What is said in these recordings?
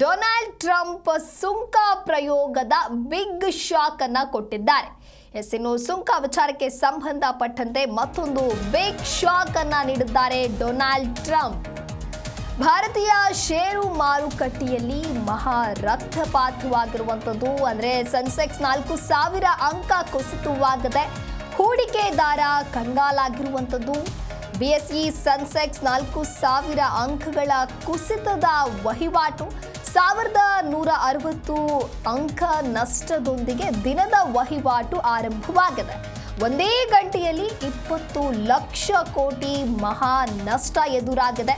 Donald Trump ಸುಂಕ ಪ್ರಯೋಗದ big shock ಅನ್ನ ಕೊಟ್ಟಿದ್ದಾರೆ. ಎಸ್ ಇನ್ನು ಸುಂಕ ವಿಚಾರಕ್ಕೆ ಸಂಬಂಧಪಟ್ಟಂತೆ ಮತ್ತೊಂದು ಬಿಗ್ ಶಾಕ್ ಅನ್ನ ನೀಡಿದ್ದಾರೆ ಡೊನಾಲ್ಡ್ ಟ್ರಂಪ್. ಭಾರತೀಯ ಷೇರು ಮಾರುಕಟ್ಟೆಯಲ್ಲಿ ಮಹಾ ರಕ್ತಪಾತವಾಗಿರುವಂಥದ್ದು, ಅಂದರೆ ಸೆನ್ಸೆಕ್ಸ್ ನಾಲ್ಕು ಸಾವಿರ ಅಂಕ ಕುಸಿತವಾಗದೆ ಹೂಡಿಕೆದಾರ ಕಂಗಾಲಾಗಿರುವಂಥದ್ದು. ಬಿಎಸ್ಇ ಸೆನ್ಸೆಕ್ಸ್ ನಾಲ್ಕು ಸಾವಿರ ಅಂಕಗಳ ಕುಸಿತದ ವಹಿವಾಟು ಸಾವಿರದ ನೂರ ಅರವತ್ತು ಅಂಕ ನಷ್ಟದೊಂದಿಗೆ ದಿನದ ವಹಿವಾಟು ಆರಂಭವಾಗಿದೆ. ಒಂದೇ ಗಂಟೆಯಲ್ಲಿ ಇಪ್ಪತ್ತು ಲಕ್ಷ ಕೋಟಿ ಮಹಾ ನಷ್ಟ ಎದುರಾಗಿದೆ.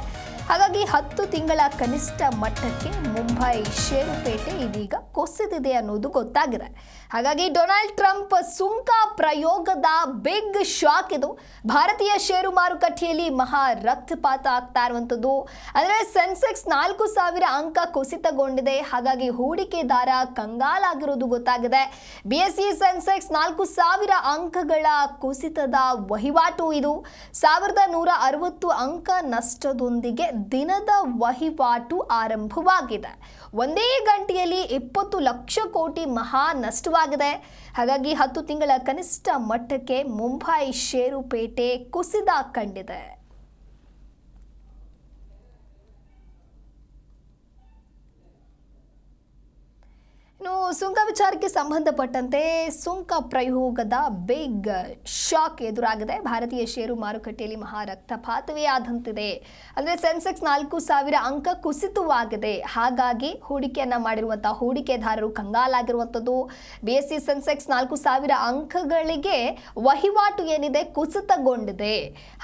ಹಾಗಾಗಿ ಹತ್ತು ತಿಂಗಳ ಕನಿಷ್ಠ ಮಟ್ಟಕ್ಕೆ ಮುಂಬೈ ಷೇರುಪೇಟೆ ಇದೀಗ ಕುಸಿದಿದೆ ಅನ್ನೋದು ಗೊತ್ತಾಗಿದೆ. ಹಾಗಾಗಿ ಡೊನಾಲ್ಡ್ ಟ್ರಂಪ್ ಸುಂಕ ಪ್ರಯೋಗದ ಬಿಗ್ ಶಾಕ್ ಇದು. ಭಾರತೀಯ ಷೇರು ಮಾರುಕಟ್ಟೆಯಲ್ಲಿ ಮಹಾ ರಕ್ತಪಾತ ಆಗ್ತಾ ಇರುವಂಥದ್ದು. ಅಂದರೆ ಸೆನ್ಸೆಕ್ಸ್ ನಾಲ್ಕು ಸಾವಿರ ಅಂಕ ಕುಸಿತಗೊಂಡಿದೆ. ಹಾಗಾಗಿ ಹೂಡಿಕೆದಾರ ಕಂಗಾಲಾಗಿರೋದು ಗೊತ್ತಾಗಿದೆ. ಬಿ ಎಸ್ ಸಿ ಸೆನ್ಸೆಕ್ಸ್ ನಾಲ್ಕು ಸಾವಿರ ಅಂಕಗಳ ಕುಸಿತದ ವಹಿವಾಟು ಇದು. ಸಾವಿರದ ನೂರ ಅರವತ್ತು ಅಂಕ ನಷ್ಟದೊಂದಿಗೆ ದಿನದ ವಹಿವಾಟು ಆರಂಭವಾಗಿದೆ. ಒಂದೇ ಗಂಟೆಯಲ್ಲಿ ಇಪ್ಪತ್ತು ಲಕ್ಷ ಕೋಟಿ ಮಹಾ ನಷ್ಟವಾಗಿದೆ. ಹಾಗಾಗಿ ಹತ್ತು ತಿಂಗಳ ಕನಿಷ್ಠ ಮಟ್ಟಕ್ಕೆ ಮುಂಬೈ ಷೇರುಪೇಟೆ ಕುಸಿದ ಕಂಡಿದೆ. ಇನ್ನು ಸುಂಕ ವಿಚಾರಕ್ಕೆ ಸಂಬಂಧಪಟ್ಟಂತೆ ಸುಂಕ ಪ್ರಯೋಗದ ಬಿಗ್ ಶಾಕ್ ಎದುರಾಗಿದೆ. ಭಾರತೀಯ ಷೇರು ಮಾರುಕಟ್ಟೆಯಲ್ಲಿ ಮಹಾ ರಕ್ತಪಾತವೇ ಆದಂತಿದೆ ಅಂದರೆ ಸೆನ್ಸೆಕ್ಸ್ ನಾಲ್ಕು ಸಾವಿರ ಅಂಕ ಕುಸಿತವಾಗಿದೆ. ಹಾಗಾಗಿ ಹೂಡಿಕೆಯನ್ನ ಮಾಡಿರುವಂತಹ ಹೂಡಿಕೆದಾರರು ಕಂಗಾಲಾಗಿರುವಂಥದ್ದು. ಬಿ ಎಸ್ ಸಿ ಸೆನ್ಸೆಕ್ಸ್ ನಾಲ್ಕು ಸಾವಿರ ಅಂಕಗಳಿಗೆ ವಹಿವಾಟು ಏನಿದೆ ಕುಸಿತಗೊಂಡಿದೆ.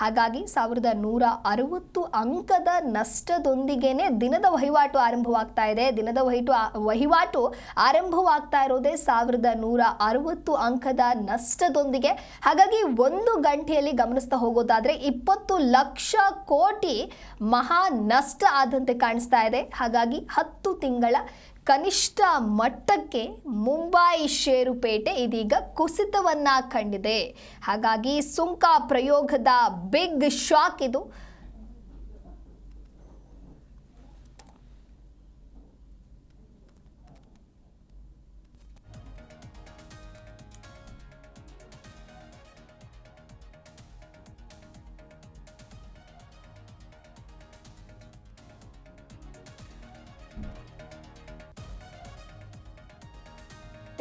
ಹಾಗಾಗಿ ಸಾವಿರದ ನೂರ ಅರವತ್ತು ಅಂಕದ ನಷ್ಟದೊಂದಿಗೆ ದಿನದ ವಹಿವಾಟು ಆರಂಭವಾಗ್ತಾ ಇದೆ. ದಿನದ ವಹಿಟು, ವಹಿವಾಟು ಆರಂಭವಾಗ್ತಾ ಇರೋದೇ ಸಾವಿರದ ನೂರ ಅರವತ್ತು ಅಂಕದ ನಷ್ಟದೊಂದಿಗೆ. ಹಾಗಾಗಿ ಒಂದು ಗಂಟೆಯಲ್ಲಿ ಗಮನಿಸ್ತಾ ಹೋಗೋದಾದ್ರೆ ಇಪ್ಪತ್ತು ಲಕ್ಷ ಕೋಟಿ ಮಹಾ ನಷ್ಟ ಆದಂತೆ ಕಾಣಿಸ್ತಾ ಇದೆ. ಹಾಗಾಗಿ ಹತ್ತು ತಿಂಗಳ ಕನಿಷ್ಠ ಮಟ್ಟಕ್ಕೆ ಮುಂಬೈ ಷೇರುಪೇಟೆ ಇದೀಗ ಕುಸಿತವನ್ನ ಕಂಡಿದೆ. ಹಾಗಾಗಿ ಸುಂಕ ಪ್ರಯೋಗದ ಬಿಗ್ ಶಾಕ್ ಇದು.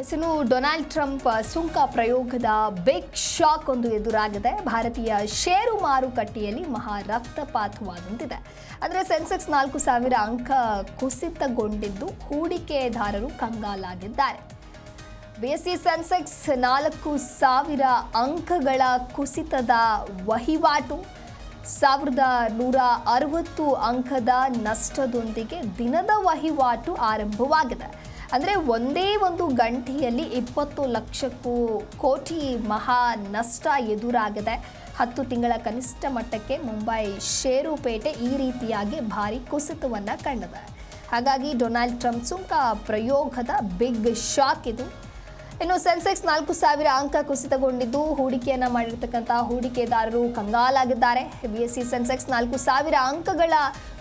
ಎಸ್, ಡೊನಾಲ್ಡ್ ಟ್ರಂಪ್ ಸುಂಕ ಪ್ರಯೋಗದ ಬಿಗ್ ಶಾಕ್ ಒಂದು ಎದುರಾಗಿದೆ. ಭಾರತೀಯ ಷೇರು ಮಾರುಕಟ್ಟೆಯಲ್ಲಿ ಮಹಾ ರಕ್ತಪಾತವಾದಂತಿದೆ ಅಂದರೆ ಸೆನ್ಸೆಕ್ಸ್ ನಾಲ್ಕು ಸಾವಿರ ಅಂಕ ಕುಸಿತಗೊಂಡಿದ್ದು ಹೂಡಿಕೆದಾರರು ಕಂಗಾಲಾಗಿದ್ದಾರೆ. ಬಿಎಸ್ಸಿ ಸೆನ್ಸೆಕ್ಸ್ ನಾಲ್ಕು ಸಾವಿರ ಅಂಕಗಳ ಕುಸಿತದ ವಹಿವಾಟು ಸಾವಿರದ ನೂರ ಅರವತ್ತು ಅಂಕದ ನಷ್ಟದೊಂದಿಗೆ ದಿನದ ವಹಿವಾಟು ಆರಂಭವಾಗಿದೆ. ಅಂದರೆ ಒಂದೇ ಒಂದು ಗಂಟೆಯಲ್ಲಿ ಇಪ್ಪತ್ತು ಲಕ್ಷಕ್ಕೂ ಕೋಟಿ ಮಹಾ ನಷ್ಟ ಎದುರಾಗಿದೆ. ಹತ್ತು ತಿಂಗಳ ಕನಿಷ್ಠ ಮಟ್ಟಕ್ಕೆ ಮುಂಬೈ ಷೇರುಪೇಟೆ ಈ ರೀತಿಯಾಗಿ ಭಾರಿ ಕುಸಿತವನ್ನು ಕಂಡಿದೆ. ಹಾಗಾಗಿ ಡೊನಾಲ್ಡ್ ಟ್ರಂಪ್ ಸುಂಕ ಪ್ರಯೋಗದ ಬಿಗ್ ಶಾಕ್ ಇದು. ಇನ್ನು ಸೆನ್ಸೆಕ್ಸ್ ನಾಲ್ಕು ಸಾವಿರ ಅಂಕ ಕುಸಿತಗೊಂಡಿದ್ದು, ಹೂಡಿಕೆಯನ್ನು ಮಾಡಿರ್ತಕ್ಕಂಥ ಹೂಡಿಕೆದಾರರು ಕಂಗಾಲಾಗಿದ್ದಾರೆ. ಬಿ ಎಸ್ ಸಿ ಸೆನ್ಸೆಕ್ಸ್ ನಾಲ್ಕು ಸಾವಿರ ಅಂಕಗಳ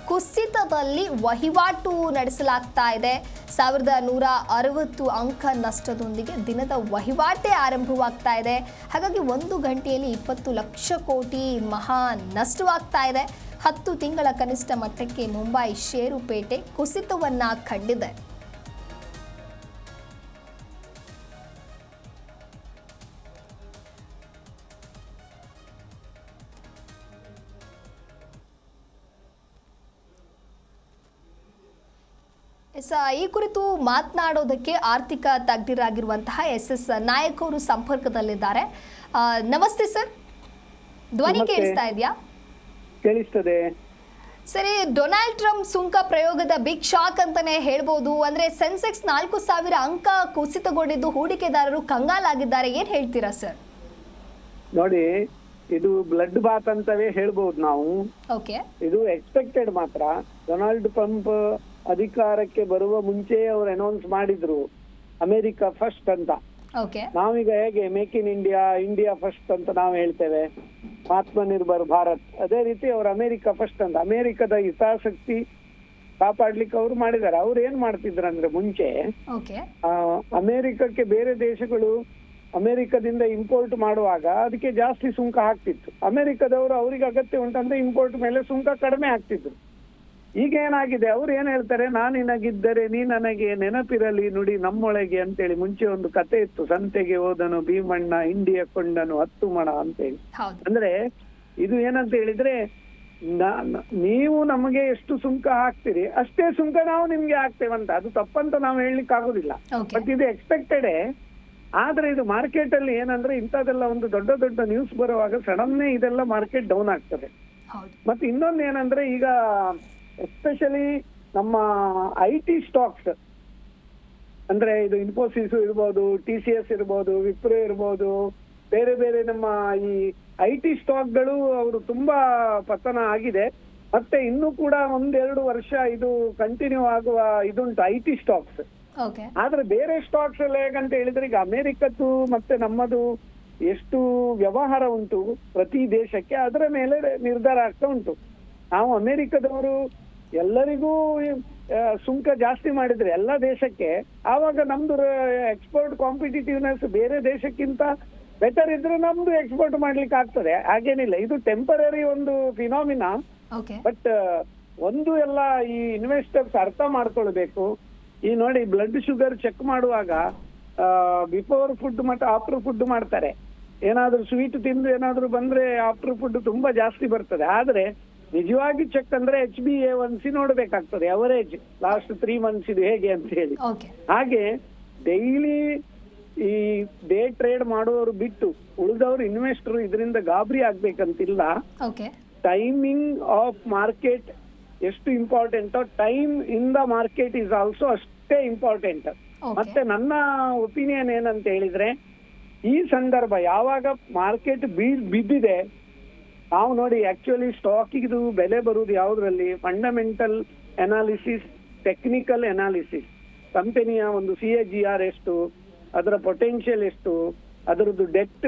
ಕುಸಿತದಲ್ಲಿ ವಹಿವಾಟು ನಡೆಸಲಾಗ್ತಾ ಇದೆ. ಸಾವಿರದ ನೂರ ಅರವತ್ತು ಅಂಕ ನಷ್ಟದೊಂದಿಗೆ ದಿನದ ವಹಿವಾಟೇ ಆರಂಭವಾಗ್ತಾ ಇದೆ. ಹಾಗಾಗಿ ಒಂದು ಗಂಟೆಯಲ್ಲಿ ಇಪ್ಪತ್ತು ಲಕ್ಷ ಕೋಟಿ ಮಹಾ ನಷ್ಟವಾಗ್ತಾ ಇದೆ. ಹತ್ತು ತಿಂಗಳ ಕನಿಷ್ಠ ಮಟ್ಟಕ್ಕೆ ಮುಂಬೈ ಷೇರುಪೇಟೆ ಕುಸಿತವನ್ನು ಕಂಡಿದೆ. ಎಸ್ ಈ ಕುರಿತು ಮಾತನಾಡೋದಕ್ಕೆ ಆರ್ಥಿಕ ತಜ್ಞರಾಗಿರುವಂತಹ ಎಸ್ ಎಸ್ ನಾಯಕ್ ಅವರು ಸಂಪರ್ಕದಲ್ಲಿದ್ದಾರೆ ನಮಸ್ತೆ ಸರ್. ಧ್ವನಿ. ಕೇಳಿಸ್ತಾ ಇದೆಯಾ? ಕೇಳಿಸ್ತದೆ. ಸರಿ ಡೊನಾಲ್ಡ್ ಟ್ರಂಪ್ ಸುಂಕ ಪ್ರಯೋಗದ ಬಿಗ್ ಶಾಕ್ ಅಂತಾನೆ ಹೇಳ್ಬೋದು. ಅಂದ್ರೆ ಸೆನ್ಸೆಕ್ಸ್ ನಾಲ್ಕು ಸಾವಿರ ಅಂಕ ಕುಸಿತಗೊಂಡಿದ್ದು ಹೂಡಿಕೆದಾರರು ಕಂಗಾಲಾಗಿದ್ದಾರೆ. ಏನ್ ಹೇಳ್ತೀರಾ ಸರ್? ನೋಡಿ ಇದು ಬ್ಲಡ್ ಬಾತ್ ಅಂತವೇ ಹೇಳ್ಬಹುದು ನಾವು. ಓಕೆ. ಇದು ಎಕ್ಸ್ಪೆಕ್ಟೆಡ್ ಮಾತ್ರ. ಡೊನಾಲ್ಡ್ ಟ್ರಂಪ್ ಅಧಿಕಾರಕ್ಕೆ ಬರುವ ಮುಂಚೆ ಅವರು ಅನೌನ್ಸ್ ಮಾಡಿದ್ರು ಅಮೆರಿಕ ಫಸ್ಟ್ ಅಂತ. ನಾವೀಗ ಹೇಗೆ make in India India first ಅಂತ ನಾವು ಹೇಳ್ತೇವೆ. ಆತ್ಮನಿರ್ಭರ್ ಭಾರತ್. ಅದೇ ರೀತಿ ಅವರು ಅಮೆರಿಕ ಫಸ್ಟ್ ಅಂತ. ಅಮೆರಿಕದ ಹಿತಾಸಕ್ತಿ ಕಾಪಾಡ್ಲಿಕ್ಕೆ ಅವರು ಮಾಡಿದ್ದಾರೆ. ಅವ್ರು ಏನ್ ಮಾಡ್ತಿದ್ರಂದ್ರೆ ಮುಂಚೆ ಓಕೆ ಆ, ಅಮೆರಿಕಕ್ಕೆ ಬೇರೆ ದೇಶಗಳು ಅಮೆರಿಕದಿಂದ ಇಂಪೋರ್ಟ್ ಮಾಡುವಾಗ ಅದಕ್ಕೆ ಜಾಸ್ತಿ ಸುಂಕ ಹಾಕ್ತಿತ್ತು. ಅಮೆರಿಕದವರು ಅವ್ರಿಗೆ ಅಗತ್ಯ ಉಂಟಂದ್ರೆ ಇಂಪೋರ್ಟ್ ಮೇಲೆ ಸುಂಕ ಕಡಿಮೆ ಹಾಕ್ತಿದ್ರು. ಈಗ ಏನಾಗಿದೆ? ಅವ್ರು ಏನ್ ಹೇಳ್ತಾರೆ? ನಾನು ನಿನಗಿದ್ದರೆ ನೀ ನನಗೆ ನೆನಪಿರಲಿ ನುಡಿ ನಮ್ಮೊಳಗೆ ಅಂತೇಳಿ ಮುಂಚೆ ಒಂದು ಕತೆ ಇತ್ತು. ಸಂತೆಗೆ ಹೋದನು ಭೀಮಣ್ಣ ಹಿಂಡಿಯ ಕೊಂಡನು ಹತ್ತು ಮಣ ಅಂತೇಳಿ. ಹೌದು. ಅಂದ್ರೆ ಇದು ಏನಂತ ಹೇಳಿದ್ರೆ ನೀವು ನಮಗೆ ಎಷ್ಟು ಸುಂಕ ಹಾಕ್ತೀರಿ ಅಷ್ಟೇ ಸುಂಕ ನಾವು ನಿಮ್ಗೆ ಹಾಕ್ತೇವಂತ ಅದು ತಪ್ಪಂತ ನಾವು ಹೇಳಲಿಕ್ಕೆ ಆಗುದಿಲ್ಲ. ಬಟ್ ಇದು ಎಕ್ಸ್ಪೆಕ್ಟೆಡ್ ಆದ್ರೆ ಇದು ಮಾರ್ಕೆಟ್ ಅಲ್ಲಿ ಏನಂದ್ರೆ ಇಂಥದೆಲ್ಲ ಒಂದು ದೊಡ್ಡ ದೊಡ್ಡ ನ್ಯೂಸ್ ಬರುವಾಗ ಸಡನ್ನೇ ಇದೆಲ್ಲ ಮಾರ್ಕೆಟ್ ಡೌನ್ ಆಗ್ತದೆ. ಮತ್ತೆ ಇನ್ನೊಂದು ಏನಂದ್ರೆ ಈಗ ಎಸ್ಪೆಷಲಿ ನಮ್ಮ ಐ ಟಿ ಸ್ಟಾಕ್ಸ್ ಅಂದ್ರೆ ಇದು ಇನ್ಫೋಸಿಸ್ ಇರ್ಬೋದು ಟಿ ಸಿ ಎಸ್ ಇರ್ಬೋದು ವಿಪ್ರೋ ಇರ್ಬೋದು ಬೇರೆ ಬೇರೆ ನಮ್ಮ ಈ ಐ ಟಿ ಸ್ಟಾಕ್ಗಳು ಅವರು ತುಂಬಾ ಪತನ ಆಗಿದೆ. ಮತ್ತೆ ಇನ್ನೂ ಕೂಡ ಒಂದೆರಡು ವರ್ಷ ಇದು ಕಂಟಿನ್ಯೂ ಆಗುವ ಇದುಂಟು ಐ ಟಿ ಸ್ಟಾಕ್ಸ್ ಆದ್ರೆ ಬೇರೆ ಸ್ಟಾಕ್ಸ್ ಎಲ್ಲ ಹೇಗಂತ ಹೇಳಿದ್ರೆ ಈಗ ಅಮೆರಿಕದ್ದು ಮತ್ತೆ ನಮ್ಮದು ಎಷ್ಟು ವ್ಯವಹಾರ ಉಂಟು ಪ್ರತಿ ದೇಶಕ್ಕೆ ಅದರ ಮೇಲೆ ನಿರ್ಧಾರ ಆಗ್ತಾ ಉಂಟು. ನಾವು ಅಮೆರಿಕದವರು ಎಲ್ಲರಿಗೂ ಸುಂಕ ಜಾಸ್ತಿ ಮಾಡಿದ್ರೆ ಎಲ್ಲ ದೇಶಕ್ಕೆ ಆವಾಗ ನಮ್ದು ಎಕ್ಸ್ಪೋರ್ಟ್ ಕಾಂಪಿಟಿಟಿವ್ನೆಸ್ ಬೇರೆ ದೇಶಕ್ಕಿಂತ ಬೆಟರ್ ಇದ್ರೆ ನಮ್ದು ಎಕ್ಸ್ಪೋರ್ಟ್ ಮಾಡ್ಲಿಕ್ಕೆ ಆಗ್ತದೆ. ಹಾಗೇನಿಲ್ಲ ಇದು ಟೆಂಪರರಿ ಒಂದು ಫಿನಾಮಿನಾ ಬಟ್ ಒಂದು ಎಲ್ಲ ಈ ಇನ್ವೆಸ್ಟರ್ಸ್ ಅರ್ಥ ಮಾಡ್ಕೊಳ್ಬೇಕು. ಈ ನೋಡಿ ಬ್ಲಡ್ ಶುಗರ್ ಚೆಕ್ ಮಾಡುವಾಗ ಬಿಫೋರ್ ಫುಡ್ ಮತ್ತೆ ಆಫ್ಟರ್ ಫುಡ್ ಮಾಡ್ತಾರೆ. ಏನಾದ್ರೂ ಸ್ವೀಟ್ ತಿಂದು ಏನಾದ್ರೂ ಬಂದ್ರೆ ಆಫ್ಟರ್ ಫುಡ್ ತುಂಬಾ ಜಾಸ್ತಿ ಬರ್ತದೆ. ಆದ್ರೆ ನಿಜವಾಗಿ ಚೆಕ್ ಅಂದ್ರೆ H B A one C ನೋಡ್ಬೇಕಾಗ್ತದೆ average. Last three months ಇದು ಹೇಗೆ ಅಂತ ಹೇಳಿ. ಹಾಗೆ ಡೈಲಿ ಈ ಡೇ ಟ್ರೇಡ್ ಮಾಡುವವರು ಬಿಟ್ಟು ಉಳಿದವರು ಇನ್ವೆಸ್ಟರ್ ಇದರಿಂದ ಗಾಬರಿ ಆಗ್ಬೇಕಂತಿಲ್ಲ. ಟೈಮಿಂಗ್ ಆಫ್ ಮಾರ್ಕೆಟ್ ಎಷ್ಟು important time in the market is also ಅಷ್ಟೇ ಇಂಪಾರ್ಟೆಂಟ್ ಮತ್ತೆ ನನ್ನ ಒಪಿನಿಯನ್ ಏನಂತ ಹೇಳಿದ್ರೆ ಈ ಸಂದರ್ಭ ಯಾವಾಗ ಮಾರ್ಕೆಟ್ ಬೀಳ್ ಬಿದ್ದಿದೆ ನಾವು ನೋಡಿ ಆಕ್ಚುಲಿ ಇದು ಬೆಲೆ ಬರುವುದು ಯಾವುದ್ರಲ್ಲಿ? ಫಂಡಮೆಂಟಲ್ ಅನಾಲಿಸಿಸ್ ಟೆಕ್ನಿಕಲ್ ಅನಾಲಿಸಿಸ್ ಕಂಪನಿಯ ಒಂದು ಸಿ ಎ ಜಿ ಆರ್ ಎಷ್ಟು ಅದರ ಪೊಟೆನ್ಷಿಯಲ್ ಎಷ್ಟು ಅದರದ್ದು ಡೆಟ್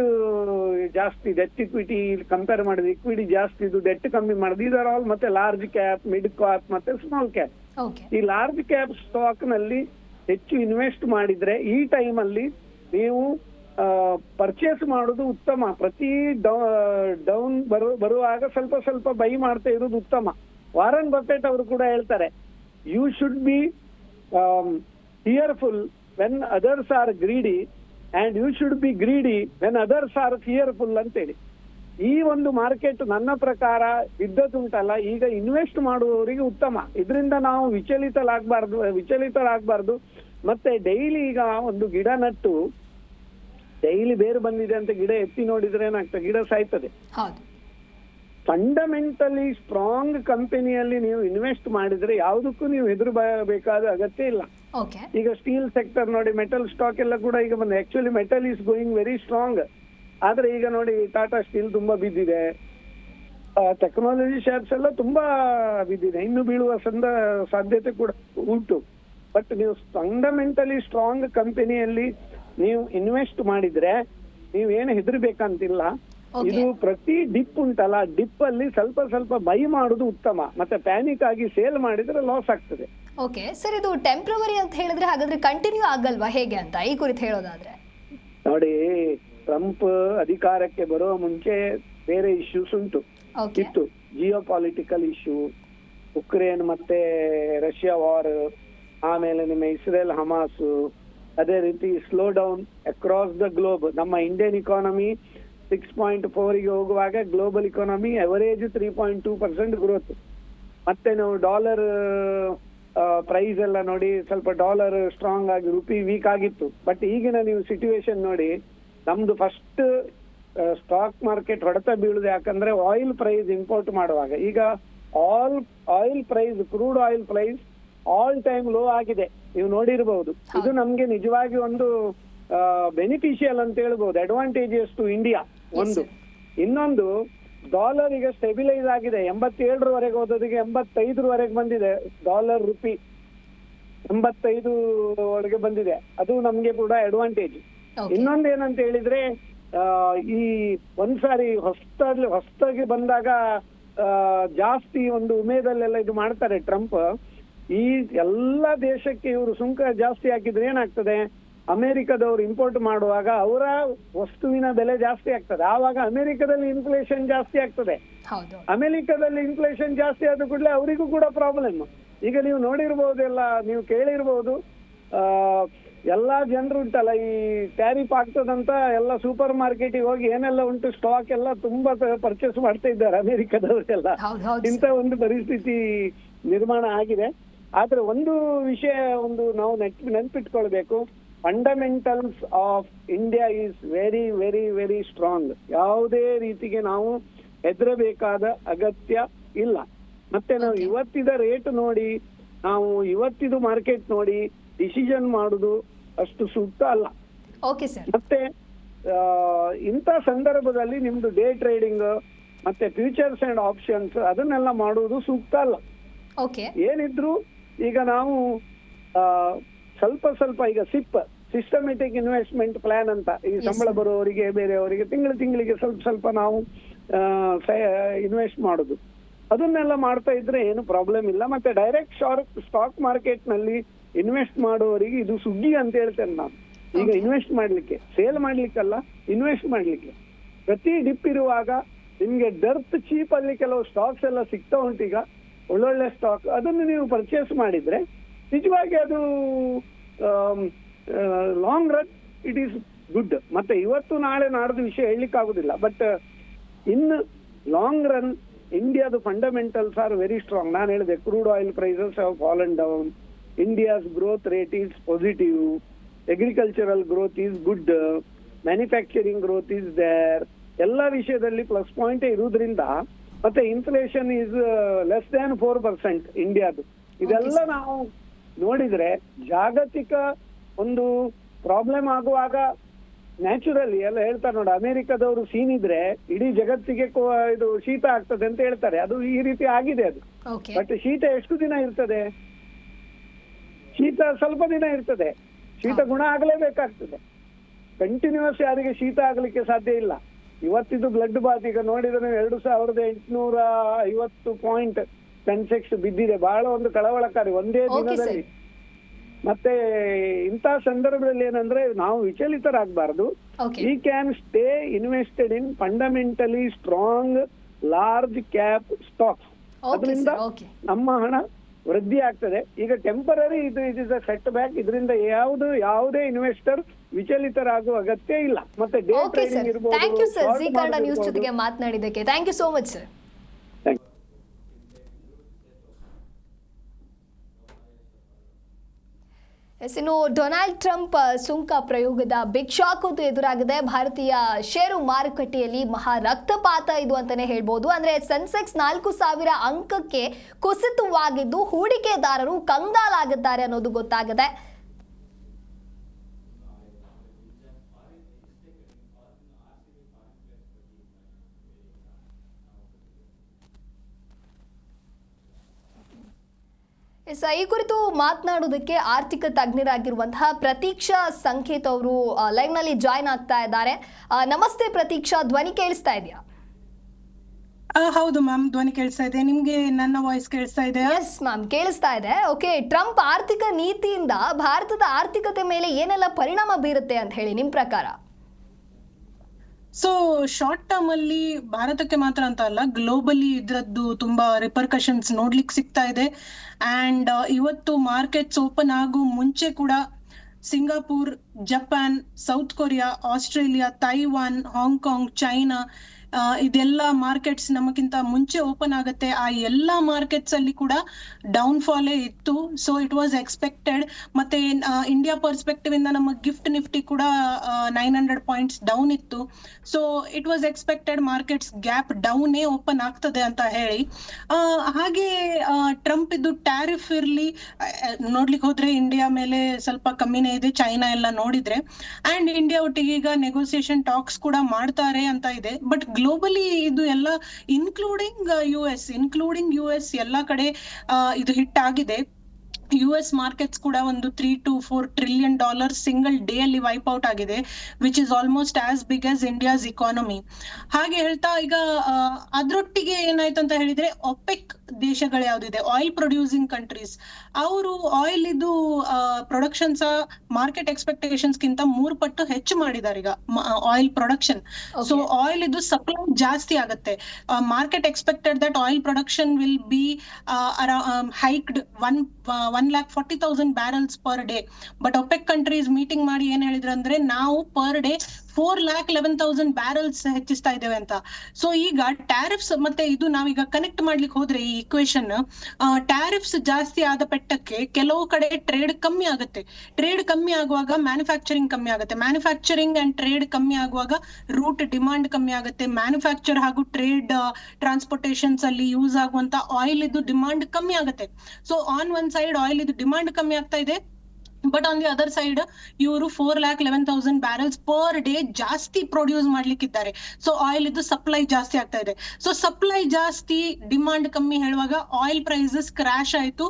ಜಾಸ್ತಿ ಡೆಟ್ ಇಕ್ವಿಟಿ ಕಂಪೇರ್ ಮಾಡಿದ್ರೆ ಇಕ್ವಿಟಿ ಜಾಸ್ತಿ ಇದು ಡೆಟ್ ಕಮ್ಮಿ ಮಾಡಿದ್ರೆ ಇದರ ಆಲ್ ಮತ್ತೆ ಲಾರ್ಜ್ ಕ್ಯಾಪ್ ಮಿಡ್ ಕ್ಯಾಪ್ ಮತ್ತೆ ಸ್ಮಾಲ್ ಕ್ಯಾಪ್ ಈ ಲಾರ್ಜ್ ಕ್ಯಾಪ್ ಸ್ಟಾಕ್ನಲ್ಲಿ ಹೆಚ್ಚು ಇನ್ವೆಸ್ಟ್ ಮಾಡಿದ್ರೆ ಈ ಟೈಮ್ ಅಲ್ಲಿ ನೀವು ಪರ್ಚೇಸ್ ಮಾಡೋದು ಉತ್ತಮ. ಪ್ರತಿ ಡೌನ್ ಬರು, ಬರುವಾಗ ಸ್ವಲ್ಪ ಸ್ವಲ್ಪ ಬೈ ಮಾಡ್ತಾ ಇರೋದು ಉತ್ತಮ. ವಾರನ್ ಬಫೆಟ್ ಅವರು ಕೂಡ ಹೇಳ್ತಾರೆ you should be fearful when others are greedy and you should be greedy when others are fearful ಅಂತೇಳಿ. ಈ ಒಂದು ಮಾರ್ಕೆಟ್ ನನ್ನ ಪ್ರಕಾರ ಇದ್ದದ್ದುಂಟಲ್ಲ ಈಗ ಇನ್ವೆಸ್ಟ್ ಮಾಡುವವರಿಗೆ ಉತ್ತಮ. ಇದರಿಂದ ನಾವು ವಿಚಲಿತಲಾಗಬಾರ್ದು ವಿಚಲಿತರಾಗಬಾರ್ದು ಮತ್ತೆ ಡೈಲಿ ಈಗ ಒಂದು ಗಿಡ ನಟ್ಟು ಡೈಲಿ ಬೇರು ಬಂದಿದೆ ಅಂತ ಗಿಡ ಎತ್ತಿ ನೋಡಿದ್ರೆ ಏನಾಗ್ತದೆ? ಗಿಡ ಸಾಯ್ತದೆ. ಫಂಡಮೆಂಟಲಿ ಸ್ಟ್ರಾಂಗ್ ಕಂಪನಿಯಲ್ಲಿ ನೀವು ಇನ್ವೆಸ್ಟ್ ಮಾಡಿದ್ರೆ ಯಾವುದಕ್ಕೂ ನೀವು ಹೆದರು ಬೇಕಾದ ಅಗತ್ಯ ಇಲ್ಲ. ಈಗ ಸ್ಟೀಲ್ ಸೆಕ್ಟರ್ ನೋಡಿ ಮೆಟಲ್ ಸ್ಟಾಕ್ ಎಲ್ಲ ಕೂಡ ಈಗ ಬಂದ actually metal is going very strong ಆದ್ರೆ ಈಗ ನೋಡಿ ಟಾಟಾ ಸ್ಟೀಲ್ ತುಂಬಾ ಬಿದ್ದಿದೆ. ಟೆಕ್ನಾಲಜಿ ಶೇರ್ಸ್ ಎಲ್ಲ ತುಂಬಾ ಬಿದ್ದಿದೆ. ಇನ್ನು ಬೀಳುವ ಸಂದ ಸಾಧ್ಯತೆ ಕೂಡ ಉಂಟು. ಬಟ್ ನೀವು ಫಂಡಮೆಂಟಲಿ ಸ್ಟ್ರಾಂಗ್ ಕಂಪನಿಯಲ್ಲಿ ನೀವು ಇನ್ವೆಸ್ಟ್ ಮಾಡಿದ್ರೆ ನೀವೇನು ಹೆದರ್ಬೇಕಂತಿಲ್ಲ. ಇದು ಪ್ರತಿ ಡಿಪ್ ಉಂಟಲ್ಲ ಡಿಪ್ ಅಲ್ಲಿ ಸ್ವಲ್ಪ ಸ್ವಲ್ಪ ಬೈ ಮಾಡುದು ಉತ್ತಮ. ಮತ್ತೆ ಪ್ಯಾನಿಕ್ ಆಗಿ ಸೇಲ್ ಮಾಡಿದ್ರೆ ಲಾಸ್ ಆಗ್ತದೆ. ಓಕೆ ಸರ್ ಇದು ಟೆಂಪ್ರವರಿ ಅಂತ ಹೇಳಿದ್ರೆ ಹಾಗಾದ್ರೆ ಕಂಟಿನ್ಯೂ ಆಗಲ್ವಾ? ಹೇಗೆ ಅಂತ ಈ ಕುರಿತು ಹೇಳೋದಾದ್ರೆ. ನೋಡಿ ಟ್ರಂಪ್ ಅಧಿಕಾರಕ್ಕೆ ಬರುವ ಮುಂಚೆ ಬೇರೆ ಇಶ್ಯೂಸ್ ಉಂಟು. ಇತ್ತು. ಜಿಯೋ ಪಾಲಿಟಿಕಲ್ ಇಶ್ಯೂ ಉಕ್ರೇನ್ ಮತ್ತೆ ರಷ್ಯಾ ವಾರ್ ಆಮೇಲೆ ನಿಮ್ಮ ಇಸ್ರೇಲ್ ಹಮಾಸ್ ಅದೇ ರೀತಿ slow down across the globe ನಮ್ಮ ಇಂಡಿಯನ್ ಇಕಾನಮಿ ಸಿಕ್ಸ್ ಪಾಯಿಂಟ್ ಫೋರ್ಗೆ ಹೋಗುವಾಗ global economy average three point two percent growth ಮತ್ತೆ ನಾವು ಡಾಲರ್ ಪ್ರೈಸ್ ಎಲ್ಲ ನೋಡಿ ಸ್ವಲ್ಪ ಡಾಲರ್ ಸ್ಟ್ರಾಂಗ್ ಆಗಿ ರುಪಿ ವೀಕ್ ಆಗಿತ್ತು. ಬಟ್ ಈಗಿನ ನೀವು ಸಿಚುವೇಶನ್ ನೋಡಿ, ನಮ್ದು ಫಸ್ಟ್ ಸ್ಟಾಕ್ ಮಾರ್ಕೆಟ್ ಹೊಡೆತ ಬೀಳುದು ಯಾಕಂದ್ರೆ ಆಯಿಲ್ ಪ್ರೈಸ್ ಇಂಪೋರ್ಟ್ ಮಾಡುವಾಗ. ಈಗ all oil price crude oil price all time low ಆಗಿದೆ. ನೀವು ನೋಡಿರಬಹುದು ಇದು ನಮ್ಗೆ ನಿಜವಾಗಿ ಒಂದು ಬೆನಿಫಿಷಿಯಲ್ ಅಂತ ಹೇಳ್ಬಹುದು ಅಡ್ವಾಂಟೇಜಸ್ ಟು ಇಂಡಿಯಾ ಒಂದು. ಇನ್ನೊಂದು ಡಾಲರ್ ಈಗ ಸ್ಟೆಬಿಲೈಸ್ ಆಗಿದೆ. ಎಂಬತ್ತೇಳರವರೆಗೆ ಹೋದೋದಿಗೆ ಎಂಬತ್ತೈದರವರೆಗೆ ಬಂದಿದೆ. ಡಾಲರ್ ರುಪಿ ಎಂಬತ್ತೈದು ಒಳಗೆ ಬಂದಿದೆ. ಅದು ನಮ್ಗೆ ಕೂಡ ಅಡ್ವಾಂಟೇಜ್ ಇನ್ನೊಂದು ಏನಂತ ಹೇಳಿದ್ರೆ ಈ ಒಂದ್ಸಾರಿ ಹೊಸದಲ್ಲಿ ಹೊಸದಾಗಿ ಬಂದಾಗ ಜಾಸ್ತಿ ಒಂದು ಉಮೇದಲ್ಲೆಲ್ಲ ಇದು ಮಾಡ್ತಾರೆ ಟ್ರಂಪ್. ಈ ಎಲ್ಲ ದೇಶಕ್ಕೆ ಇವರು ಸುಂಕ ಜಾಸ್ತಿ ಹಾಕಿದ್ರೆ ಏನಾಗ್ತದೆ? ಅಮೆರಿಕದವರು ಇಂಪೋರ್ಟ್ ಮಾಡುವಾಗ ಅವರ ವಸ್ತುವಿನ ಬೆಲೆ ಜಾಸ್ತಿ ಆಗ್ತದೆ. ಆವಾಗ ಅಮೆರಿಕದಲ್ಲಿ ಇನ್ಫ್ಲೇಷನ್ ಜಾಸ್ತಿ ಆಗ್ತದೆ. ಅಮೆರಿಕದಲ್ಲಿ ಇನ್ಫ್ಲೇಷನ್ ಜಾಸ್ತಿ ಆದ ಕೂಡಲೇ ಅವರಿಗೂ ಕೂಡ ಪ್ರಾಬ್ಲಮ್ ಈಗ ನೀವು ನೋಡಿರ್ಬಹುದೆಲ್ಲ ನೀವು ಕೇಳಿರ್ಬೋದು ಆ, ಎಲ್ಲಾ ಜನರು ಉಂಟಲ್ಲ ಈ ಟ್ಯಾರಿಫ್ ಆಗ್ತದಂತ ಎಲ್ಲ ಸೂಪರ್ ಮಾರ್ಕೆಟಿಗೆ ಹೋಗಿ ಏನೆಲ್ಲ ಉಂಟು ಸ್ಟಾಕ್ ಎಲ್ಲ ತುಂಬಾ ಪರ್ಚೇಸ್ ಮಾಡ್ತಾ ಇದ್ದಾರೆ ಅಮೆರಿಕದವರೆಲ್ಲ. ಇಂಥ ಒಂದು ಪರಿಸ್ಥಿತಿ ನಿರ್ಮಾಣ ಆಗಿದೆ. ಆದ್ರೆ ಒಂದು ವಿಷಯ ಒಂದು ನಾವು ನೆನ್ಪಿಟ್ಕೊಳ್ಬೇಕು. Fundamentals of India is very very very strong ಯಾವುದೇ ರೀತಿಗೆ ನಾವು ಹೆದರಬೇಕಾದ ಅಗತ್ಯ ಇಲ್ಲ. ಮತ್ತೆ ನಾವು. ಇವತ್ತಿದ ರೇಟ್ ನೋಡಿ ನಾವು ಇವತ್ತಿದು ಮಾರ್ಕೆಟ್ ನೋಡಿ ಡಿಸಿಷನ್ ಮಾಡುದು ಅಷ್ಟು ಸೂಕ್ತ ಅಲ್ಲ. ಮತ್ತೆ ಇಂಥ ಸಂದರ್ಭದಲ್ಲಿ ನಿಮ್ದು ಡೇ ಟ್ರೇಡಿಂಗ್ ಮತ್ತೆ ಫ್ಯೂಚರ್ಸ್ ಅಂಡ್ ಆಪ್ಷನ್ಸ್ ಅದನ್ನೆಲ್ಲ ಮಾಡುವುದು ಸೂಕ್ತ ಅಲ್ಲ. ಓಕೆ ಏನಿದ್ರು ಈಗ ನಾವು ಆ, ಸ್ವಲ್ಪ ಸ್ವಲ್ಪ ಈಗ ಸಿಪ್ ಸಿಸ್ಟಮೆಟಿಕ್ ಇನ್ವೆಸ್ಟ್ಮೆಂಟ್ ಪ್ಲಾನ್ ಅಂತ. ಈ ಸಂಬಳ ಬರೋವರಿಗೆ ಬರುವವರಿಗೆ ಬೇರೆಯವರಿಗೆ ತಿಂಗಳು ತಿಂಗಳಿಗೆ ಸ್ವಲ್ಪ ಸ್ವಲ್ಪ ನಾವು ಇನ್ವೆಸ್ಟ್ ಮಾಡುದು. ಅದನ್ನೆಲ್ಲ ಮಾಡ್ತಾ ಇದ್ರೆ ಏನು ಪ್ರಾಬ್ಲಮ್ ಇಲ್ಲ. ಮತ್ತೆ ಡೈರೆಕ್ಟ್ ಶಾರ್ಕ್ ಸ್ಟಾಕ್ ಮಾರ್ಕೆಟ್ನಲ್ಲಿ ಇನ್ವೆಸ್ಟ್ ಮಾಡುವವರಿಗೆ ಇದು ಸುಗ್ಗಿ ಅಂತ ಹೇಳ್ತೇನೆ ನಾನು. ಈಗ ಇನ್ವೆಸ್ಟ್ ಮಾಡ್ಲಿಕ್ಕೆ ಸೇಲ್ ಮಾಡ್ಲಿಕ್ಕಲ್ಲ ಇನ್ವೆಸ್ಟ್ ಮಾಡ್ಲಿಕ್ಕೆ. ಪ್ರತಿ ಡಿಪ್ ಇರುವಾಗ ನಿಮ್ಗೆ ಡರ್ತ್ ಚೀಪ್ ಅಲ್ಲಿ ಕೆಲವು ಸ್ಟಾಕ್ಸ್ ಎಲ್ಲ ಸಿಗ್ತಾ ಉಂಟು ಈಗ ಒಳ್ಳೊಳ್ಳೆ ಸ್ಟಾಕ್ ಅದನ್ನು ನೀವು ಪರ್ಚೇಸ್ ಮಾಡಿದ್ರೆ, ನಿಜವಾಗಿ ಅದು long run it is good ಮತ್ತೆ ಇವತ್ತು ನಾಳೆ ನಾಡ್ದು ವಿಷಯ ಹೇಳಲಿಕ್ಕೆ ಆಗುದಿಲ್ಲ ಬಟ್ ಇನ್ ಲಾಂಗ್ ರನ್ ಇಂಡಿಯಾದ ಫಂಡಮೆಂಟಲ್ಸ್ ಆರ್ ವೆರಿ ಸ್ಟ್ರಾಂಗ್ ನಾನು ಹೇಳಿದೆ crude oil prices fallen down India's growth rate is positive agricultural growth is good manufacturing growth is there ಎಲ್ಲ ವಿಷಯದಲ್ಲಿ ಪ್ಲಸ್ ಪಾಯಿಂಟ್ ಇರುವುದರಿಂದ ಮತ್ತೆ inflation is less than four percent ಇಂಡಿಯಾದು ಇದೆಲ್ಲ ನಾವು ನೋಡಿದ್ರೆ ಜಾಗತಿಕ ಒಂದು ಪ್ರಾಬ್ಲಮ್ ಆಗುವಾಗ ನ್ಯಾಚುರಲಿ ಎಲ್ಲ ಹೇಳ್ತಾರೆ ನೋಡಿ ಅಮೆರಿಕದವರು ಇದ್ರೆ ಇಡೀ ಜಗತ್ತಿಗೆ ಇದು ಶೀತ ಆಗ್ತದೆ ಅಂತ ಹೇಳ್ತಾರೆ. ಅದು ಈ ರೀತಿ ಆಗಿದೆ ಅದು. ಬಟ್ ಶೀತ ಎಷ್ಟು ದಿನ ಇರ್ತದೆ? ಶೀತ ಸ್ವಲ್ಪ ದಿನ ಇರ್ತದೆ. ಶೀತ ಗುಣ ಆಗಲೇಬೇಕಾಗ್ತದೆ. ಕಂಟಿನ್ಯೂಸ್ ಯಾರಿಗೆ ಶೀತ ಆಗ್ಲಿಕ್ಕೆ ಸಾಧ್ಯ ಇಲ್ಲ. ಇವತ್ತಿದು ಬ್ಲಡ್ ಬಾತ್. ಈಗ ನೋಡಿದ್ರೆ ನೀವು ಎರಡು ಸಾವಿರದ ಎಂಟುನೂರ ಐವತ್ತು ಪಾಯಿಂಟ್ ಸೆನ್ಸೆಕ್ಸ್ ಬಿದ್ದಿದೆ. ಬಹಳ ಒಂದು ಕಳವಳಕಾರಿ. ಒಂದೇ ದಿನದಲ್ಲಿ. ಮತ್ತೆ ಇಂಥ ಸಂದರ್ಭದಲ್ಲಿ ಏನಂದ್ರೆ ನಾವು ವಿಚಲಿತರಾಗಬಾರ್ದು. We can stay invested in fundamentally strong large cap stocks ಅದರಿಂದ ನಮ್ಮ ಹಣ ವೃದ್ಧಿ ಆಗ್ತದೆ. ಈಗ ಟೆಂಪರರಿ ಇದು it is a setback ಇದರಿಂದ ಯಾವುದು ಯಾವುದೇ ಇನ್ವೆಸ್ಟರ್ ವಿಚಲಿತರಾಗುವ ಅಗತ್ಯ ಇಲ್ಲ. ಮತ್ತೆ ಡೇ ಟ್ರೇಡಿಂಗ್ ಇರ್ಬೋದು thank you sir Zee Kannada news ಜೊತೆಗೆ ಮಾತನಾಡಿದ್ದಕ್ಕೆ. Thank you so much sir yes, ಇನ್ನು ಡೊನಾಲ್ಡ್ ಟ್ರಂಪ್ ಸುಂಕ ಪ್ರಯೋಗದ ಬಿಗ್ ಶಾಕ್ ಅಂತೂ ಎದುರಾಗಿದೆ. ಭಾರತೀಯ ಷೇರು ಮಾರುಕಟ್ಟೆಯಲ್ಲಿ ಮಹಾ ರಕ್ತಪಾತ ಇದು ಅಂತಾನೆ ಹೇಳ್ಬೋದು. ಅಂದ್ರೆ ಸೆನ್ಸೆಕ್ಸ್ ನಾಲ್ಕು ಸಾವಿರ ಅಂಕಕ್ಕೆ ಕುಸಿತವಾಗಿದ್ದು, ಹೂಡಿಕೆದಾರರು ಕಂಗಾಲಾಗಿದ್ದಾರೆ ಅನ್ನೋದು ಗೊತ್ತಾಗಿದೆ ಎಸ್ ಈ ಕುರಿತು ಮಾತನಾಡೋದಕ್ಕೆ ಆರ್ಥಿಕ ತಜ್ಞರಾಗಿರುವಂತಹ ಪ್ರತೀಕ್ಷಾ ಸಂಕೇತ್ ಅವರು ಲೈವ್ನಲ್ಲಿ ಜಾಯ್ನ್ ಆಗ್ತಾ ಇದ್ದಾರೆ. ನಮಸ್ತೆ ಪ್ರತೀಕ್ಷಾ ಧ್ವನಿ ಕೇಳಿಸ್ತಾ ಇದೆಯಾ? ಹೌದು ಮ್ಯಾಮ್ ಧ್ವನಿ ಕೇಳಿಸ್ತಾ ಇದೆ. ನಿಮ್ಗೆ ನನ್ನ ವಾಯ್ಸ್ ಕೇಳಿಸ್ತಾ ಇದೆ ಎಸ್ ಮ್ಯಾಮ್ ಕೇಳಿಸ್ತಾ ಇದೆ. ಓಕೆ ಟ್ರಂಪ್ ಆರ್ಥಿಕ ನೀತಿಯಿಂದ ಭಾರತದ ಆರ್ಥಿಕತೆ ಮೇಲೆ ಏನೆಲ್ಲ ಪರಿಣಾಮ ಬೀರುತ್ತೆ ಅಂತ ಹೇಳಿ ನಿಮ್ ಪ್ರಕಾರ? ಸೊ ಶಾರ್ಟ್ ಟರ್ಮ್ ಅಲ್ಲಿ ಭಾರತಕ್ಕೆ ಮಾತ್ರ ಅಂತ ಅಲ್ಲ ಗ್ಲೋಬಲಿ ಇದ್ರದ್ದು ತುಂಬಾ ರಿಪರ್ಕಷನ್ಸ್ ನೋಡ್ಲಿಕ್ಕೆ ಸಿಗ್ತಾ ಇದೆ. ಅಂಡ್ ಇವತ್ತು ಮಾರ್ಕೆಟ್ಸ್ ಓಪನ್ ಆಗೋ ಮುಂಚೆ ಕೂಡ Singapore, Japan, South Korea, Australia, Taiwan, Hong Kong, China ಇದೆಲ್ಲ ಮಾರ್ಕೆಟ್ಸ್ ನಮಗಿಂತ ಮುಂಚೆ ಓಪನ್ ಆಗುತ್ತೆ. ಆ ಎಲ್ಲ ಮಾರ್ಕೆಟ್ಸ್ ಅಲ್ಲಿ ಕೂಡ ಡೌನ್ ಫಾಲೇ ಇತ್ತು. ಸೊ ಇಟ್ ವಾಸ್ ಎಕ್ಸ್ಪೆಕ್ಟೆಡ್ ಮತ್ತೆ ಇಂಡಿಯಾ ಪರ್ಸ್ಪೆಕ್ಟಿವ್ ಇಂದ ನಮ್ಮ ಗಿಫ್ಟ್ ನಿಫ್ಟಿ ಕೂಡ ನೈನ್ ಹಂಡ್ರೆಡ್ ಪಾಯಿಂಟ್ಸ್ ಡೌನ್ ಇತ್ತು. So it was expected markets gap ಡೌನೇ open ಆಗ್ತದೆ ಅಂತ ಹೇಳಿ. ಹಾಗೆ ಟ್ರಂಪ್ ಇದು ಟ್ಯಾರಿಫ್ ಇರ್ಲಿ ನೋಡ್ಲಿಕ್ಕೆ ಹೋದ್ರೆ ಇಂಡಿಯಾ ಮೇಲೆ ಸ್ವಲ್ಪ ಕಮ್ಮಿನೇ ಇದೆ. ಚೈನಾ ಎಲ್ಲ ನೋಡಿದ್ರೆ. ಅಂಡ್ ಇಂಡಿಯಾ ಒಟ್ಟಿಗೆ ಈಗ ನೆಗೋಸಿಯೇಷನ್ ಟಾಕ್ಸ್ ಕೂಡ ಮಾಡ್ತಾರೆ ಅಂತ ಇದೆ. ಬಟ್ ಗ್ಲೋಬಲಿ ಇದು ಎಲ್ಲ including U S including U S ಎಲ್ಲ ಕಡೆ ಆ, ಇದು ಹಿಟ್ ಆಗಿದೆ. ಯು ಎಸ್ ಮಾರ್ಕೆಟ್ಸ್ ಕೂಡ ಒಂದು three to four trillion dollar single day ಅಲ್ಲಿ ವೈಪ್ ಔಟ್ ಆಗಿದೆ which is almost as big as India's economy ಹಾಗೆ ಹೇಳ್ತಾ ಈಗ ಅದರೊಟ್ಟಿಗೆ ಏನಾಯ್ತು ಅಂತ ಹೇಳಿದ್ರೆ ಒಪೆಕ್ ದೇಶಗಳು ಯಾವ್ದಿದೆ? ಆಯಿಲ್ ಪ್ರೊಡ್ಯೂಸಿಂಗ್ ಕಂಟ್ರೀಸ್ ಅವರು ಆಯಿಲ್ ಇದು ಪ್ರೊಡಕ್ಷನ್ ಸಹ ಮಾರ್ಕೆಟ್ ಎಕ್ಸ್ಪೆಕ್ಟೇಷನ್ಸ್ ಗಿಂತ ಮೂರು ಪಟ್ಟು ಹೆಚ್ಚು ಮಾಡಿದ್ದಾರೆ ಈಗ ಆಯಿಲ್ ಪ್ರೊಡಕ್ಷನ್ ಸೊ. ಆಯಿಲ್ ಇದು ಸಪ್ಲೈ ಜಾಸ್ತಿ ಆಗುತ್ತೆ. Market expected that oil production will be hiked one one lakh forty thousand barrels per day but OPEC countries meeting ಮಾಡಿ ಏನ್ ಹೇಳಿದ್ರು ಅಂದ್ರೆ, ನಾವು per day four lakh eleven thousand barrels ಹೆಚ್ಚಿಸ್ತಾ ಇದ್ದೇವೆ ಅಂತ. ಸೊ ಈಗ ಟ್ಯಾರಿಫ್ಸ್ ಮತ್ತೆ ಇದು ನಾವೀಗ ಕನೆಕ್ಟ್ ಮಾಡ್ಲಿಕ್ಕೆ ಹೋದ್ರೆ ಈ ಇಕ್ವೇಶನ್ ಟ್ಯಾರಿಫ್ಸ್ ಜಾಸ್ತಿ ಆದ ಪೆಟ್ಟಕ್ಕೆ ಕೆಲವು ಕಡೆ ಟ್ರೇಡ್ ಕಮ್ಮಿ ಆಗುತ್ತೆ. ಟ್ರೇಡ್ ಕಮ್ಮಿ ಆಗುವಾಗ ಮ್ಯಾನುಫ್ಯಾಕ್ಚರಿಂಗ್ ಕಮ್ಮಿ ಆಗುತ್ತೆ. ಮ್ಯಾನುಫ್ಯಾಕ್ಚರಿಂಗ್ ಅಂಡ್ ಟ್ರೇಡ್ ಕಮ್ಮಿ ಆಗುವಾಗ ರೂಟ್ ಡಿಮಾಂಡ್ ಕಮ್ಮಿ ಆಗುತ್ತೆ. ಮ್ಯಾನುಫ್ಯಾಕ್ಚರ್ ಹಾಗೂ ಟ್ರೇಡ್ ಟ್ರಾನ್ಸ್ಪೋರ್ಟೇಷನ್ಸ್ ಅಲ್ಲಿ ಯೂಸ್ ಆಗುವಂತ ಆಯಿಲ್ ಇದು ಡಿಮಾಂಡ್ ಕಮ್ಮಿ ಆಗುತ್ತೆ. So on one side oil ಇದು ಡಿಮಾಂಡ್ ಕಮ್ಮಿ ಆಗ್ತಾ ಇದೆ. But on the other side ಇವರು four lakh eleven thousand barrels per day ಜಾಸ್ತಿ ಪ್ರೊಡ್ಯೂಸ್ ಮಾಡ್ಲಿಕ್ಕಿದ್ದಾರೆ. ಸೊ ಆಯಿಲ್ ಇದು ಸಪ್ಲೈ ಜಾಸ್ತಿ ಆಗ್ತಾ ಇದೆ. ಸೊ ಸಪ್ಲೈ ಜಾಸ್ತಿ ಡಿಮಾಂಡ್ ಕಮ್ಮಿ ಹೇಳುವಾಗ ಆಯಿಲ್ ಪ್ರೈಸಸ್ ಕ್ರಾಶ್ ಆಯ್ತು.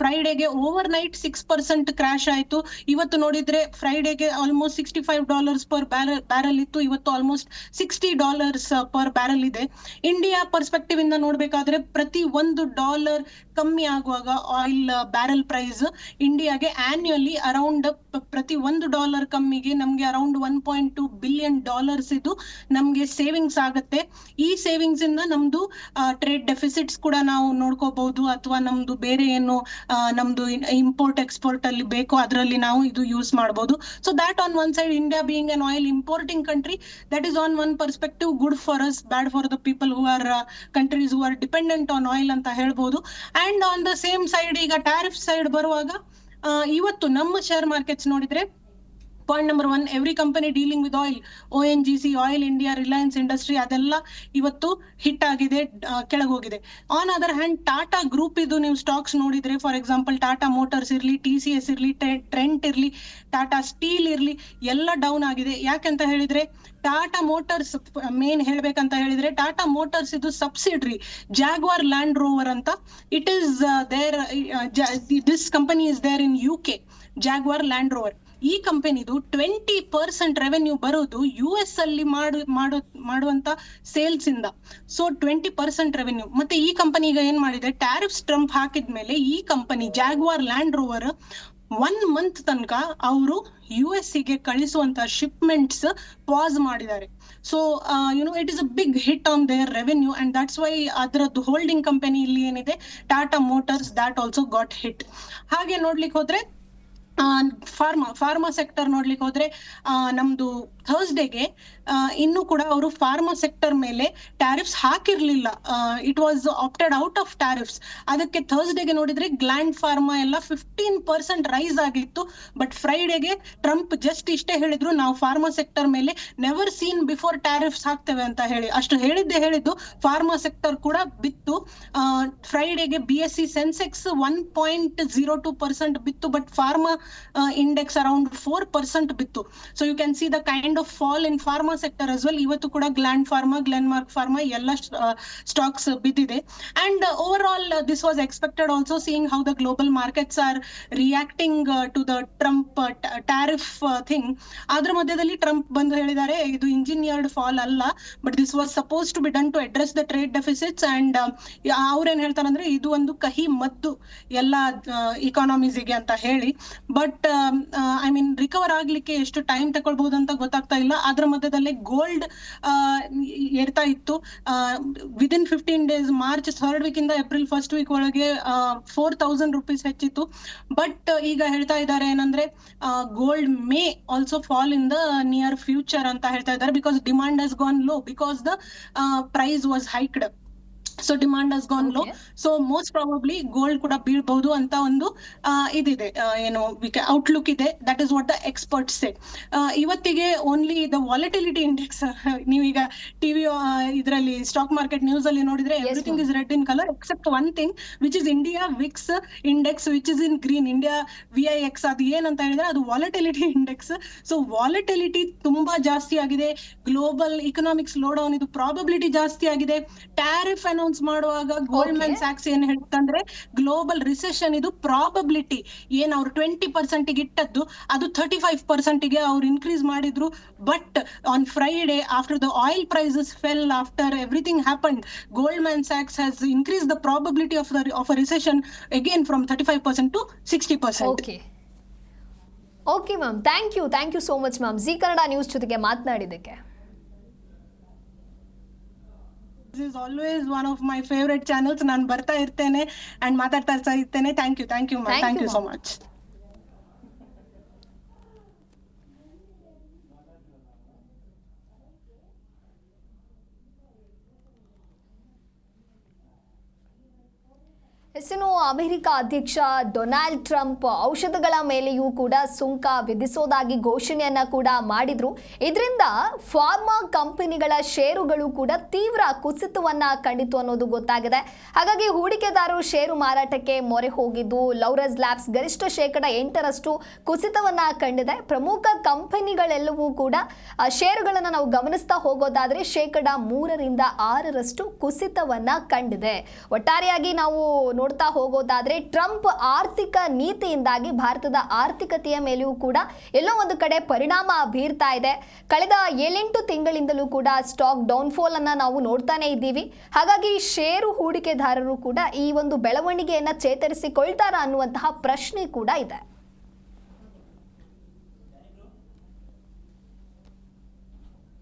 ಫ್ರೈಡೇಗೆ overnight six percent crash ಆಯ್ತು. ಇವತ್ತು ನೋಡಿದ್ರೆ ಫ್ರೈಡೇಗೆ almost sixty five dollars per barrel ಇತ್ತು. ಇವತ್ತು almost sixty dollars per barrel ಇದೆ. ಇಂಡಿಯಾ ಪರ್ಸ್ಪೆಕ್ಟಿವ್ ಇಂದ ನೋಡ್ಬೇಕಾದ್ರೆ ಪ್ರತಿ ಒಂದು ಡಾಲರ್ ಕಮ್ಮಿ ಆಗುವಾಗ ಆಯಿಲ್ ಬ್ಯಾರಲ್ ಪ್ರೈಸ್ ಇಂಡಿಯಾಗೆ ಆನ್ಯುಯಲಿ ಅರೌಂಡ್ ಪ್ರತಿ ಒಂದು ಡಾಲರ್ ಕಮ್ಮಿಗೆ ನಮ್ಗೆ around one point two billion dollars ಇದು ನಮ್ಗೆ ಸೇವಿಂಗ್ಸ್ ಆಗುತ್ತೆ. ಈ ಸೇವಿಂಗ್ಸ್ ಇಂದ ನಮ್ದು ಟ್ರೇಡ್ ಡೆಫಿಸಿಟ್ಸ್ ಕೂಡ ನಾವು ನೋಡ್ಕೋಬಹುದು ಅಥವಾ ನಮ್ದು ಬೇರೆ ಏನು ನಮ್ದು ಇಂಪೋರ್ಟ್ ಎಕ್ಸ್ಪೋರ್ಟ್ ಅಲ್ಲಿ ಬೇಕೋ ಅದರಲ್ಲಿ ನಾವು ಇದು ಯೂಸ್ ಮಾಡಬಹುದು so that on one side India being an oil importing country that is on one perspective good for us bad for the people who are countries who are dependent on oil ಅಂತ ಹೇಳ್ಬೋದು. And on the same side ಈಗ tariff side ಬರುವಾಗ ಇವತ್ತು ನಮ್ಮ share markets ನೋಡಿದ್ರೆ point number one every company dealing with oil O N G C Oil India Reliance industry ಅದೆಲ್ಲ ಇವತ್ತು hit ಆಗಿದೆ ಕೆಳಗೆ ಹೋಗಿದೆ on other hand Tata group ಇದು ನೀವು ಸ್ಟಾಕ್ಸ್ ನೋಡಿದ್ರೆ ಫಾರ್ ಎಕ್ಸಾಂಪಲ್ ಟಾಟಾ ಮೋಟರ್ಸ್ ಇರ್ಲಿ ಟಿ ಸಿ ಎಸ್ ಇರ್ಲಿ ಟ್ರೆಂಟ್ ಇರ್ಲಿ ಟಾಟಾ ಸ್ಟೀಲ್ ಇರ್ಲಿ, ಎಲ್ಲ ಡೌನ್ ಆಗಿದೆ. ಯಾಕಂತ ಹೇಳಿದ್ರೆ ಟಾಟಾ ಮೋಟರ್ಸ್ ಮೇನ್ ಹೇಳ್ಬೇಕಂತ ಹೇಳಿದ್ರೆ ಟಾಟಾ ಮೋಟರ್ಸ್ ಇದು ಸಬ್ಸಿಡ್ರಿ ಜಾಗ್ವಾರ್ ಲ್ಯಾಂಡ್ ರೋವರ್ ಅಂತ. It is there this company is there in U K Jaguar Land Rover ಈ ಕಂಪನಿದು ಟ್ವೆಂಟಿ ಪರ್ಸೆಂಟ್ ರೆವೆನ್ಯೂ ಬರೋದು ಯು ಎಸ್ ಅಲ್ಲಿ ಮಾಡು, ಮಾಡೋ, ಮಾಡುವಂತ ಸೇಲ್ಸ್ ಇಂದ. ಸೊ ಟ್ವೆಂಟಿ ಪರ್ಸೆಂಟ್ ರೆವೆನ್ಯೂ ಮತ್ತೆ ಈ ಕಂಪನಿ ಈಗ ಏನ್ ಮಾಡಿದೆ? ಟ್ಯಾರಿಫ್ಸ್ ಟ್ರಂಪ್ ಹಾಕಿದ್ಮೇಲೆ ಈ company Jaguar Land Rover one month ತನಕ ಅವರು ಯು ಎಸ್ಗೆ ಕಳಿಸುವಂತ ಶಿಪ್ಮೆಂಟ್ಸ್ ಪಾಸ್ ಮಾಡಿದ್ದಾರೆ. So you know it is a big hit on their revenue and that's why ಅದರದ್ದು ಹೋಲ್ಡಿಂಗ್ ಕಂಪನಿ ಇಲ್ಲಿ ಏನಿದೆ? Tata Motors that also got hit ಹಾಗೆ ನೋಡ್ಲಿಕ್ಕೆ ಹೋದ್ರೆ ಫಾರ್ಮಾ ಫಾರ್ಮಾ ಸೆಕ್ಟರ್ ನೋಡ್ಲಿಕ್ಕೆ ಹೋದ್ರೆ ನಮ್ದು ಥರ್ಸ್ಡೇಗೆ ಇನ್ನು ಕೂಡ ಅವರು ಫಾರ್ಮಾ ಸೆಕ್ಟರ್ ಮೇಲೆ tariffs ಹಾಕಿರ್ಲಿಲ್ಲ. It was opted out of tariffs ಅದಕ್ಕೆ ಥರ್ಸ್ಡೇಗೆ ನೋಡಿದ್ರೆ ಗ್ಲ್ಯಾಂಡ್ ಫಾರ್ಮಾ ಎಲ್ಲ ಫಿಫ್ಟೀನ್ ಪರ್ಸೆಂಟ್ ರೈಸ್ ಆಗಿತ್ತು. ಬಟ್ ಫ್ರೈಡೇಗೆ ಟ್ರಂಪ್ ಜಸ್ಟ್ ಇಷ್ಟೇ ಹೇಳಿದ್ರು, ನಾವು ಫಾರ್ಮಾ ಸೆಕ್ಟರ್ ಮೇಲೆ ನೆವರ್ ಸೀನ್ ಬಿಫೋರ್ ಟ್ಯಾರಿಫ್ಸ್ ಹಾಕ್ತೇವೆ ಅಂತ ಹೇಳಿ. ಅಷ್ಟು ಹೇಳಿದ್ದೆ ಹೇಳಿದ್ದು ಫಾರ್ಮಾ ಸೆಕ್ಟರ್ ಕೂಡ ಬಿತ್ತು. ಫ್ರೈಡೇಗೆ B S E Sensex one point zero two percent ಬಿತ್ತು but pharma index around four percent ಬಿತ್ತು. So you can see the kind of fall in pharma sector as well ಇವತ್ತು ಕೂಡ Gland pharma Glenmark pharma ಎಲ್ಲ stocks ಬಿದ್ದಿದೆ. And over all this was expected also seeing how the global markets are reacting to the Trump tariff thing ಅದ್ರ ಮಧ್ಯದಲ್ಲಿ Trump ಬಂದು ಹೇಳಿದ್ದಾರೆ, ಇದು engineered fall ಅಲ್ಲ but this was suppose to be done to address the trade deficits and ಅವ್ರೇನ್ ಹೇಳ್ತಾರಂದ್ರೆ, ಇದು ಒಂದು ಕಹಿ ಮದ್ದು ಎಲ್ಲ ಇಕಾನಮೀಸಿಗೆ ಅಂತ ಹೇಳಿ. ಬಟ್ ಐ ಮೀನ್ ರಿಕವರ್ ಆಗ್ಲಿಕ್ಕೆ ಎಷ್ಟು ಟೈಮ್ ತಗೊಳ್ಬಹುದು ಅಂತ ಗೊತ್ತಾಗ್ತಾ ಇಲ್ಲ. ಅದ್ರ ಮಧ್ಯದಲ್ಲಿ ಗೋಲ್ಡ್ ಏರ್ತಾ ಇತ್ತು. Within fifteen days March third week ಇಂದ ಏಪ್ರಿಲ್ ಫಸ್ಟ್ ವೀಕ್ ಒಳಗೆ ಫೋರ್ ತೌಸಂಡ್ ರುಪೀಸ್ ಹೆಚ್ಚಿತ್ತು. ಬಟ್ ಈಗ ಹೇಳ್ತಾ ಇದ್ದಾರೆ ಏನಂದ್ರೆ gold may also fall in the near future ಅಂತ ಹೇಳ್ತಾ ಇದ್ದಾರೆ because demand has gone low because the price was hiked so demand has gone low. So most probably gold ಕೂಡ ಬೀಳ್ಬಹುದು ಅಂತ ಒಂದು ಇದಿದೆ ಏನು ಔಟ್ಲುಕ್ ಇದೆ that is what the experts say ಇವತ್ತಿಗೆ ಓನ್ಲಿ ದ ವಾಲಿಟಿಲಿಟಿ ಇಂಡೆಕ್ಸ್ ನೀವೀಗ ಟಿವಿ ಇದರಲ್ಲಿ ಸ್ಟಾಕ್ ಮಾರ್ಕೆಟ್ ನ್ಯೂಸ್ ಅಲ್ಲಿ ನೋಡಿದ್ರೆ everything. Is red in colour except one thing which is India VIX index which is in green India V I X ಅದು ಏನಂತ ಹೇಳಿದ್ರೆ ಅದು volatility index so volatility ತುಂಬಾ ಜಾಸ್ತಿ ಆಗಿದೆ. ಗ್ಲೋಬಲ್ ಇಕನಾಮಿಕ್ ಸ್ಲೋ ಡೌನ್ ಇದು ಪ್ರಾಬಬಿಲಿಟಿ ಜಾಸ್ತಿ ಆಗಿದೆ. ಟ್ಯಾರಿಫ್ ಅನೌನ್ಸ್ ಅನೌನ್ಸ್ ಮಾಡುವಾಗ ಗೋಲ್ಡ್ಮನ್ ಸ್ಯಾಕ್ಸ್ ಏನ್ ಹೇಳ್ತಂದ್ರೆ ಗ್ಲೋಬಲ್ ರಿಸೆಷನ್ ಇದು ಪ್ರಾಬಬಿಲಿಟಿ ಏನ್ ಅವ್ರು ಟ್ವೆಂಟಿ ಪರ್ಸೆಂಟ್ ಇಟ್ಟದ್ದು ಅದು ಥರ್ಟಿ ಫೈವ್ ಪರ್ಸೆಂಟ್ಗೆ ಅವ್ರು ಇನ್ಕ್ರೀಸ್ ಮಾಡಿದ್ರು. But on Friday after the oil prices fell after everything happen man sacs has increase the probability of the of a recession again from thirty five percent to sixty percent okay okay ma'am thank you thank you so much ma'am Zee Kannada news ಜೊತೆಗೆ ಮಾತನಾಡಿದ್ದಕ್ಕೆ. This is always one of my favourite channels ನಾನು ಬರ್ತಾ ಇರ್ತೇನೆ. And ಮಾತಾಡ್ತಾ ಇರ್ತೇನೆ. Thank you thank you Thank thank you, you so ma'am. ಎಸ್ಸಿನು America ಅಧ್ಯಕ್ಷ Donald Trump ಔಷಧಗಳ ಮೇಲೆಯೂ ಕೂಡ ಸುಂಕ ವಿಧಿಸೋದಾಗಿ ಘೋಷಣೆಯನ್ನ ಕೂಡ ಮಾಡಿದ್ರು. ಇದರಿಂದ ಫಾರ್ಮಾ ಕಂಪನಿಗಳ ಷೇರುಗಳು ಕೂಡ ತೀವ್ರ ಕುಸಿತವನ್ನ ಕಂಡಿತು ಅನ್ನೋದು ಗೊತ್ತಾಗಿದೆ. ಹಾಗಾಗಿ ಹೂಡಿಕೆದಾರರು ಷೇರು ಮಾರಾಟಕ್ಕೆ ಮೊರೆ ಹೋಗಿದ್ದು, ಲೌರಸ್ ಲ್ಯಾಬ್ಸ್ ಗರಿಷ್ಠ ಶೇಕಡ ಎಂಟರಷ್ಟು ಕುಸಿತವನ್ನ ಕಂಡಿದೆ. ಪ್ರಮುಖ ಕಂಪನಿಗಳೆಲ್ಲವೂ ಕೂಡ ಷೇರುಗಳನ್ನ ನಾವು ಗಮನಿಸ್ತಾ ಹೋಗೋದಾದ್ರೆ ಶೇಕಡ ಮೂರರಿಂದ ಆರರಷ್ಟು ಕುಸಿತವನ್ನ ಕಂಡಿದೆ. ಒಟ್ಟಾರೆಯಾಗಿ ನಾವು ನೋಡ್ತಾ ಹೋಗೋದಾದ್ರೆ ಟ್ರಂಪ್ ಆರ್ಥಿಕ ನೀತಿಯಿಂದಾಗಿ ಭಾರತದ ಆರ್ಥಿಕತೆಯ ಮೇಲೆಯೂ ಕೂಡ ಎಲ್ಲೋ ಒಂದು ಕಡೆ ಪರಿಣಾಮ ಬೀರ್ತಾ ಇದೆ. ಕಳೆದ ಏಳೆಂಟು ತಿಂಗಳಿಂದಲೂ ಕೂಡ ಸ್ಟಾಕ್ ಡೌನ್ಫಾಲ್ ಅನ್ನ ನಾವು ನೋಡ್ತಾನೆ ಇದ್ದೀವಿ. ಹಾಗಾಗಿ ಷೇರು ಹೂಡಿಕೆದಾರರು ಕೂಡ ಈ ಒಂದು ಬೆಳವಣಿಗೆಯನ್ನ ಚೇತರಿಸಿಕೊಳ್ತಾರ ಅನ್ನುವಂತಹ ಪ್ರಶ್ನೆ ಕೂಡ ಇದೆ.